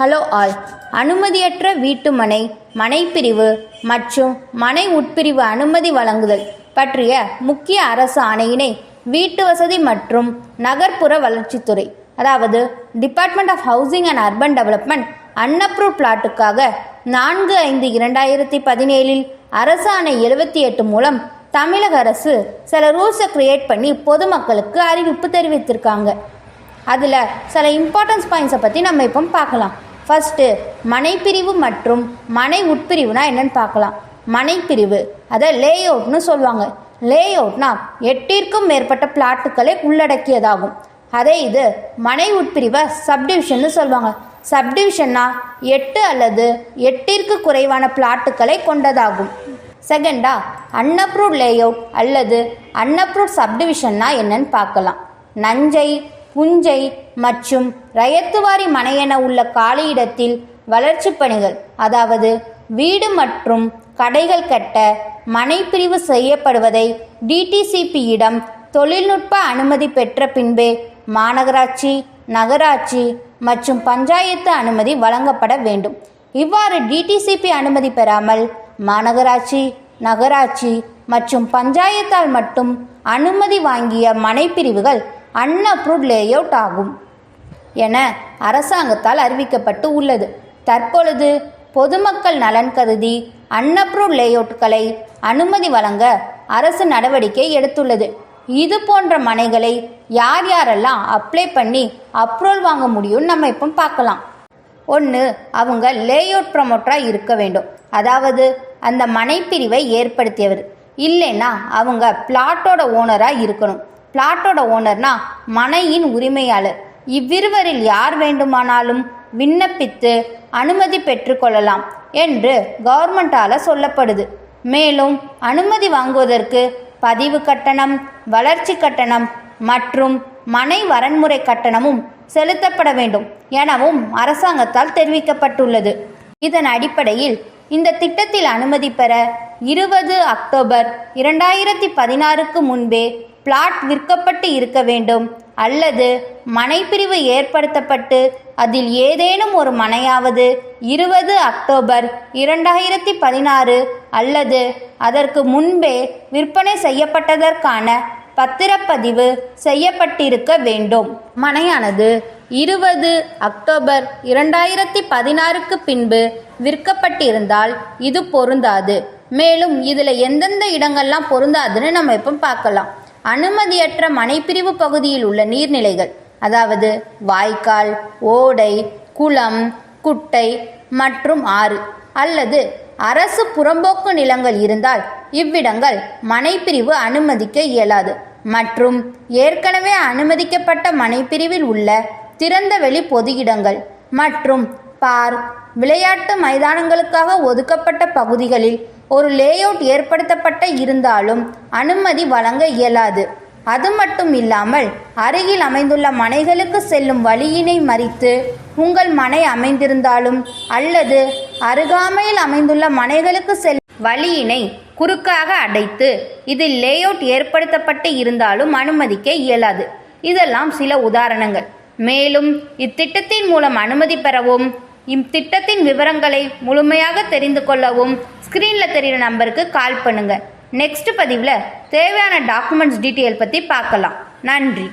Hello all. அனுமதியற்ற வீட்டுமனை மனைப்பிரிவு மற்றும் மனை உட்பிரிவு அனுமதி வழங்குதல் பற்றிய முக்கிய அரசு ஆணையினை வீட்டு வசதி மற்றும் நகர்ப்புற வளர்ச்சித்துறை அதாவது department of housing and urban development unapprove பிளாட்டுக்காக நான்கு ஐந்து இரண்டாயிரத்தி பதினேழில் அரசு ஆணை எழுபத்தி எட்டு மூலம் தமிழக அரசு சில ரூல்ஸை கிரியேட் பண்ணி பொதுமக்களுக்கு அறிவிப்பு தெரிவித்திருக்காங்க. அதில் சில இம்பார்ட்டன்ஸ் பாயிண்ட்ஸை பற்றி நம்ம இப்போ பார்க்கலாம். ஃபஸ்ட்டு மனைப்பிரிவு மற்றும் மனை உட்பிரிவுனா என்னன்னு பார்க்கலாம். மனைப்பிரிவு அதை லே அவுட்னு சொல்லுவாங்க. லே அவுட்னா எட்டிற்கும் மேற்பட்ட பிளாட்டுகளை உள்ளடக்கியதாகும். அதே இது மனை உட்பிரிவை சப்டிவிஷன்னு சொல்லுவாங்க. சப்டிவிஷன்னா எட்டு அல்லது எட்டிற்கு குறைவான பிளாட்டுக்களை கொண்டதாகும். செகண்டா அன்அப்ரூவ்ட் லேஅவுட் அல்லது அன்அப்ரூவ்ட் சப்டிவிஷன்னா என்னன்னு பார்க்கலாம். நஞ்சை புஞ்சை மற்றும் ரயத்துவாரி மனை என உள்ள காலியிடத்தில் வளர்ச்சிப் பணிகள் அதாவது வீடு மற்றும் கடைகள் கட்ட மனைப்பிரிவு செய்யப்படுவதை டிடிசிபியிடம் தொழில்நுட்ப அனுமதி பெற்ற பின்பே மாநகராட்சி நகராட்சி மற்றும் பஞ்சாயத்து அனுமதி வழங்கப்பட வேண்டும். இவ்வாறு டிடிசிபி அனுமதி பெறாமல் மாநகராட்சி நகராட்சி மற்றும் பஞ்சாயத்தால் மட்டும் அனுமதி வாங்கிய மனைப்பிரிவுகள் அன்அப்ரூவ்ட் லேஅவுட் ஆகும் என அரசாங்கத்தால் அறிவிக்கப்பட்டு உள்ளது. தற்பொழுது பொதுமக்கள் நலன் கருதி அன்அப்ரூவ்ட் லேஅவுட்களை அனுமதி வழங்க அரசு நடவடிக்கை எடுத்துள்ளது. இது போன்ற மனைகளை யார் யாரெல்லாம் அப்ளை பண்ணி அப்ரூவல் வாங்க முடியும்னு நம்ம இப்போ பார்க்கலாம். ஒன்று அவங்க லேஅவுட் ப்ரமோட்டராக இருக்க வேண்டும். அதாவது அந்த மனைப்பிரிவை ஏற்படுத்தியவர். இல்லைன்னா அவங்க பிளாட்டோட ஓனராக இருக்கணும். பிளாட்டோட ஓனர்னா மனையின் உரிமையாளர். இவ்விருவரில் யார் வேண்டுமானாலும் விண்ணப்பித்து அனுமதி பெற்றுக்கொள்ளலாம் என்று கவர்மெண்டால சொல்லப்படுது. மேலும் அனுமதி வாங்குவதற்கு பதிவு கட்டணம் வளர்ச்சி கட்டணம் மற்றும் மனை வரன்முறை கட்டணமும் செலுத்தப்பட வேண்டும் எனவும் அரசாங்கத்தால் தெரிவிக்கப்பட்டுள்ளது. இதன் அடிப்படையில் இந்த திட்டத்தில் அனுமதி பெற இருபது அக்டோபர் இரண்டாயிரத்தி பதினாறுக்கு முன்பே பிளாட் விற்கப்பட்டு இருக்க வேண்டும். அல்லது மனைப்பிரிவு ஏற்படுத்தப்பட்டு அதில் ஏதேனும் ஒரு மனையாவது இருபது அக்டோபர் இரண்டாயிரத்தி பதினாறு அல்லது அதற்கு முன்பே விற்பனை செய்யப்பட்டதற்கான பத்திரப்பதிவு செய்யப்பட்டிருக்க வேண்டும். மனையானது இருபது அக்டோபர் இரண்டாயிரத்தி பதினாறுக்கு பின்பு விற்கப்பட்டிருந்தால் இது பொருந்தாது. மேலும் இதில் எந்தெந்த இடங்கள்லாம் பொருந்தாதுன்னு நம்ம இப்போ பார்க்கலாம். அனுமதியற்ற மனைப்பிரிவு பகுதியில் உள்ள நீர்நிலைகள் அதாவது வாய்க்கால் ஓடை குளம் குட்டை மற்றும் ஆறு அல்லது அரசு புறம்போக்கு நிலங்கள் இருந்தால் இவ்விடங்கள் மனைப்பிரிவு அனுமதிக்க இயலாது. மற்றும் ஏற்கனவே அனுமதிக்கப்பட்ட மனைப்பிரிவில் உள்ள திறந்தவெளி பொது இடங்கள் மற்றும் பார்க் விளையாட்டு மைதானங்களுக்காக ஒதுக்கப்பட்ட பகுதிகளில் ஒரு லேஅவுட் ஏற்படுத்தப்பட்ட இருந்தாலும் அனுமதி வழங்க இயலாது. அது மட்டும் இல்லாமல் அருகில் அமைந்துள்ள மனைகளுக்கு செல்லும் வழியினை மறித்து உங்கள் மனை அமைந்திருந்தாலும் அல்லது அருகாமையில் அமைந்துள்ள மனைகளுக்கு செல் வழியினை குறுக்காக அடைத்து இதில் லேஅவுட் ஏற்படுத்தப்பட்டு இருந்தாலும் அனுமதிக்க இயலாது. இதெல்லாம் சில உதாரணங்கள். மேலும் இத்திட்டத்தின் மூலம் அனுமதி பெறவும் இத்திட்டத்தின் விவரங்களை முழுமையாக தெரிந்து கொள்ளவும் ஸ்க்ரீனில் தெரிகிற நம்பருக்கு கால் பண்ணுங்கள் நெக்ஸ்ட் பதிவில் தேவையான டாக்குமெண்ட்ஸ் டீட்டெயில் பற்றி பார்க்கலாம். நன்றி.